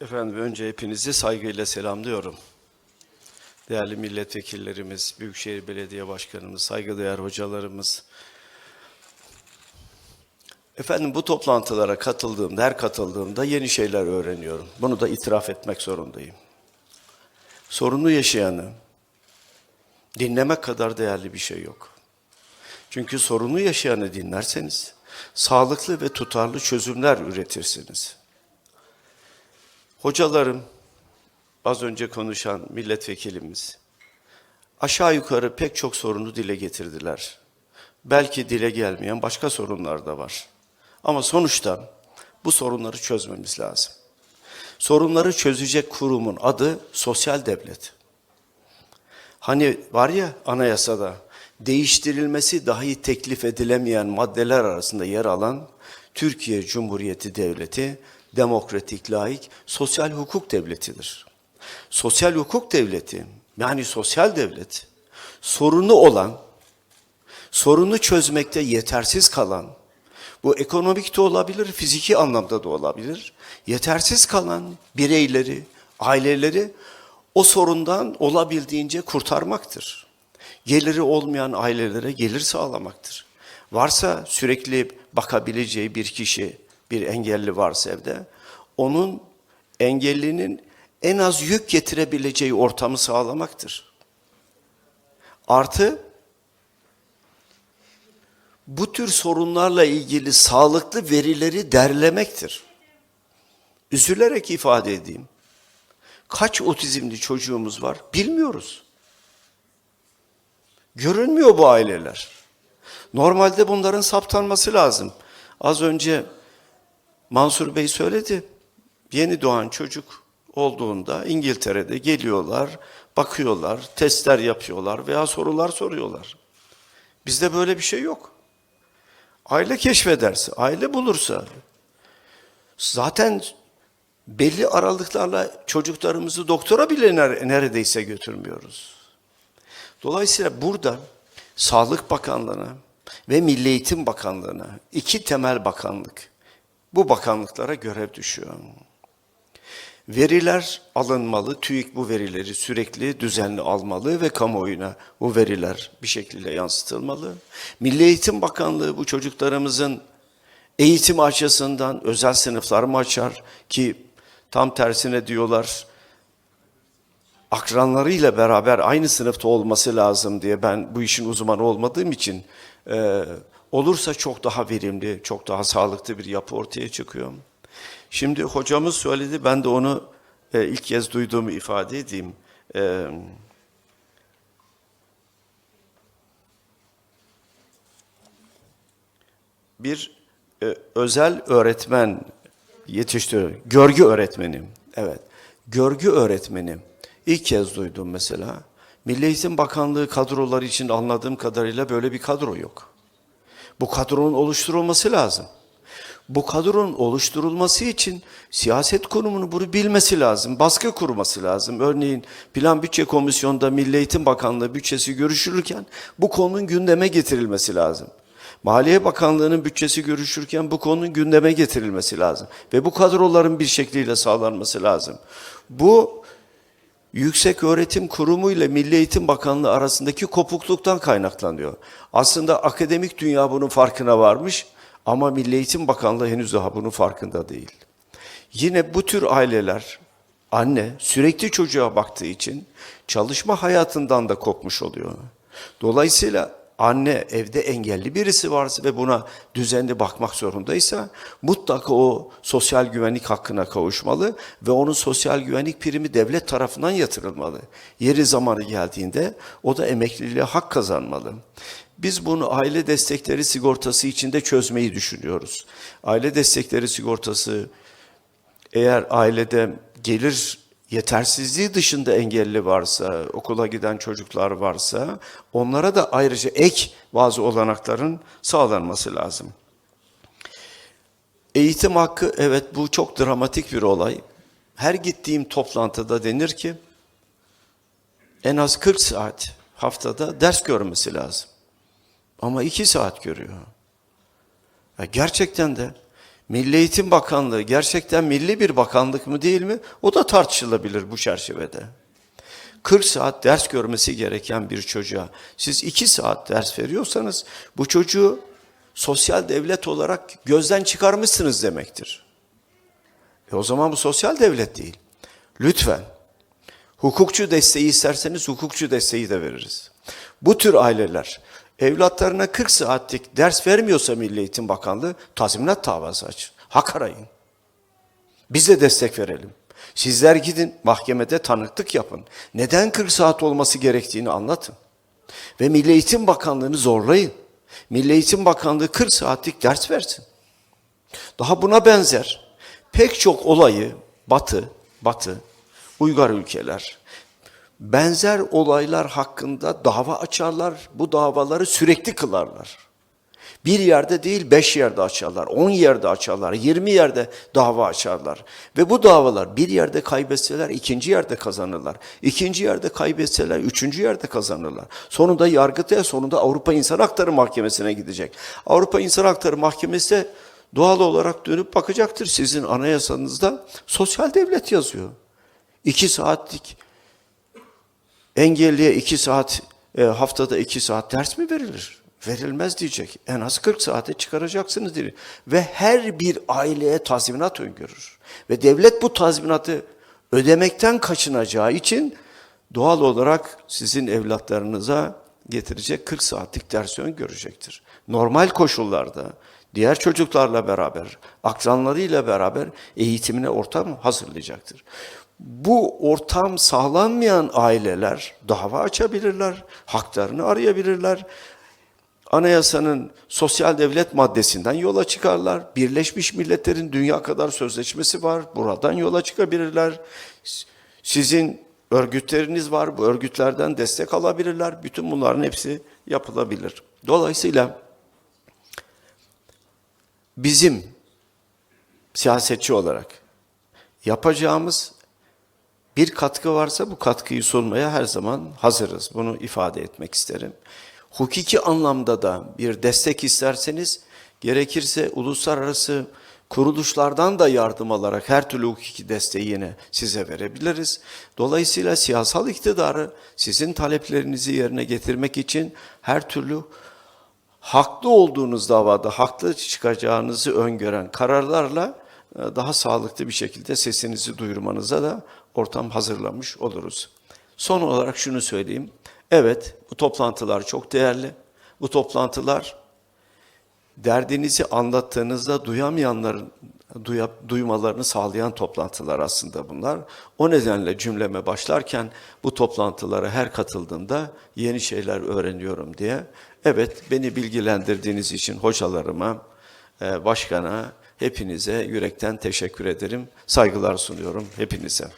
Efendim önce hepinizi saygıyla selamlıyorum. Değerli milletvekillerimiz, Büyükşehir Belediye Başkanımız, saygıdeğer hocalarımız. Efendim bu toplantılara katıldığımda, her katıldığımda yeni şeyler öğreniyorum. Bunu da itiraf etmek zorundayım. Sorunu yaşayanı dinlemek kadar değerli bir şey yok. Çünkü sorunu yaşayanı dinlerseniz sağlıklı ve tutarlı çözümler üretirsiniz. Hocalarım, az önce konuşan milletvekilimiz, aşağı yukarı pek çok sorunu dile getirdiler. Belki dile gelmeyen başka sorunlar da var. Ama sonuçta bu sorunları çözmemiz lazım. Sorunları çözecek kurumun adı sosyal devlet. Hani var ya anayasada değiştirilmesi dahi teklif edilemeyen maddeler arasında yer alan Türkiye Cumhuriyeti Devleti demokratik, laik, sosyal hukuk devletidir. Sosyal hukuk devleti yani sosyal devlet sorunu olan, sorunu çözmekte yetersiz kalan, bu ekonomik de olabilir, fiziki anlamda da olabilir, yetersiz kalan bireyleri, aileleri o sorundan olabildiğince kurtarmaktır. Geliri olmayan ailelere gelir sağlamaktır. Varsa sürekli bakabileceği bir kişi, bir engelli varsa evde, onun engellinin en az yük getirebileceği ortamı sağlamaktır. Artı, bu tür sorunlarla ilgili sağlıklı verileri derlemektir. Üzülerek ifade edeyim. Kaç otizmli çocuğumuz var bilmiyoruz. Görünmüyor bu aileler. Normalde bunların saptanması lazım. Az önce Mansur Bey söyledi. Yeni doğan çocuk olduğunda İngiltere'de geliyorlar, bakıyorlar, testler yapıyorlar veya sorular soruyorlar. Bizde böyle bir şey yok. Aile keşfederse, aile bulursa zaten belli aralıklarla çocuklarımızı doktora bile neredeyse götürmüyoruz. Dolayısıyla burada Sağlık Bakanlığı'na ve Milli Eğitim Bakanlığı'na iki temel bakanlık bu bakanlıklara görev düşüyor. Veriler alınmalı, TÜİK bu verileri sürekli düzenli almalı ve kamuoyuna bu veriler bir şekilde yansıtılmalı. Milli Eğitim Bakanlığı bu çocuklarımızın eğitim açısından özel sınıflar mı açar ki tam tersine diyorlar akranlarıyla beraber aynı sınıfta olması lazım diye ben bu işin uzmanı olmadığım için e, olursa çok daha verimli, çok daha sağlıklı bir yapı ortaya çıkıyor. Şimdi hocamız söyledi, ben de onu e, ilk kez duyduğumu ifade edeyim. E, bir e, özel öğretmen yetiştiriyor. Görgü öğretmeni. Evet. Görgü öğretmeni. İlk kez duydum mesela. Milli Eğitim Bakanlığı kadroları için anladığım kadarıyla böyle bir kadro yok. Bu kadronun oluşturulması lazım. Bu kadronun oluşturulması için siyaset kurumunu bunu bilmesi lazım, baskı kurması lazım. Örneğin Plan Bütçe Komisyonu'nda Milli Eğitim Bakanlığı bütçesi görüşülürken bu konunun gündeme getirilmesi lazım. Maliye Bakanlığı'nın bütçesi görüşürken bu konunun gündeme getirilmesi lazım. Ve bu kadroların bir şekliyle sağlanması lazım. Bu Yüksek Öğretim Kurumu ile Milli Eğitim Bakanlığı arasındaki kopukluktan kaynaklanıyor. Aslında akademik dünya bunun farkına varmış ama Milli Eğitim Bakanlığı henüz daha bunun farkında değil. Yine bu tür aileler, anne sürekli çocuğa baktığı için çalışma hayatından da kopmuş oluyor. Dolayısıyla anne evde engelli birisi varsa ve buna düzenli bakmak zorundaysa mutlaka o sosyal güvenlik hakkına kavuşmalı ve onun sosyal güvenlik primi devlet tarafından yatırılmalı. Yeri zamanı geldiğinde o da emekliliğe hak kazanmalı. Biz bunu aile destekleri sigortası içinde çözmeyi düşünüyoruz. Aile destekleri sigortası eğer ailede gelir yetersizliği dışında engelli varsa, okula giden çocuklar varsa onlara da ayrıca ek bazı olanakların sağlanması lazım. Eğitim hakkı evet bu çok dramatik bir olay. Her gittiğim toplantıda denir ki en az 40 saat haftada ders görmesi lazım. Ama 2 saat görüyor. Ya gerçekten de Milli Eğitim Bakanlığı gerçekten milli bir bakanlık mı değil mi? O da tartışılabilir bu çerçevede. 40 saat ders görmesi gereken bir çocuğa siz 2 saat ders veriyorsanız bu çocuğu sosyal devlet olarak gözden çıkarmışsınız demektir. E o zaman bu sosyal devlet değil. Lütfen hukukçu desteği isterseniz hukukçu desteği de veririz. Bu tür aileler evlatlarına 40 saatlik ders vermiyorsa Milli Eğitim Bakanlığı tazminat davası açın. Hak arayın. Biz de destek verelim. Sizler gidin mahkemede tanıklık yapın. Neden 40 saat olması gerektiğini anlatın. Ve Milli Eğitim Bakanlığı'nı zorlayın. Milli Eğitim Bakanlığı 40 saatlik ders versin. Daha buna benzer pek çok olayı Batı, Batı, uygar ülkeler benzer olaylar hakkında dava açarlar. Bu davaları sürekli kılarlar. Bir yerde değil beş yerde açarlar, on yerde açarlar, yirmi yerde dava açarlar. Ve bu davalar bir yerde kaybetseler ikinci yerde kazanırlar. İkinci yerde kaybetseler üçüncü yerde kazanırlar. Sonunda Yargıtay'a sonunda Avrupa İnsan Hakları Mahkemesi'ne gidecek. Avrupa İnsan Hakları Mahkemesi doğal olarak dönüp bakacaktır. Sizin anayasanızda sosyal devlet yazıyor. İki saatlik engelliye iki saat e, haftada iki saat ders mi verilir? Verilmez diyecek. En az 40 saate çıkaracaksınız diyor. Ve her bir aileye tazminat öngörür. Ve devlet bu tazminatı ödemekten kaçınacağı için doğal olarak sizin evlatlarınıza getirecek 40 saatlik ders öngörecektir. Normal koşullarda diğer çocuklarla beraber, akranlarıyla beraber eğitimine ortam hazırlayacaktır. Bu ortam sağlanmayan aileler dava açabilirler, haklarını arayabilirler. Anayasanın sosyal devlet maddesinden yola çıkarlar. Birleşmiş Milletler'in dünya kadar sözleşmesi var. Buradan yola çıkabilirler. Sizin örgütleriniz var. Bu örgütlerden destek alabilirler. Bütün bunların hepsi yapılabilir. Dolayısıyla bizim siyasetçi olarak yapacağımız bir katkı varsa bu katkıyı sunmaya her zaman hazırız. Bunu ifade etmek isterim. Hukuki anlamda da bir destek isterseniz gerekirse uluslararası kuruluşlardan da yardım alarak her türlü hukuki desteği yine size verebiliriz. Dolayısıyla siyasal iktidarı sizin taleplerinizi yerine getirmek için her türlü haklı olduğunuz davada haklı çıkacağınızı öngören kararlarla e, daha sağlıklı bir şekilde sesinizi duyurmanıza da ortam hazırlamış oluruz. Son olarak şunu söyleyeyim. Evet, bu toplantılar çok değerli. Bu toplantılar derdinizi anlattığınızda duyamayanların duya, duymalarını sağlayan toplantılar aslında bunlar. O nedenle cümleme başlarken bu toplantılara her katıldığımda yeni şeyler öğreniyorum diye. Evet, beni bilgilendirdiğiniz için hocalarıma, e, başkana, hepinize yürekten teşekkür ederim. Saygılar sunuyorum hepinize.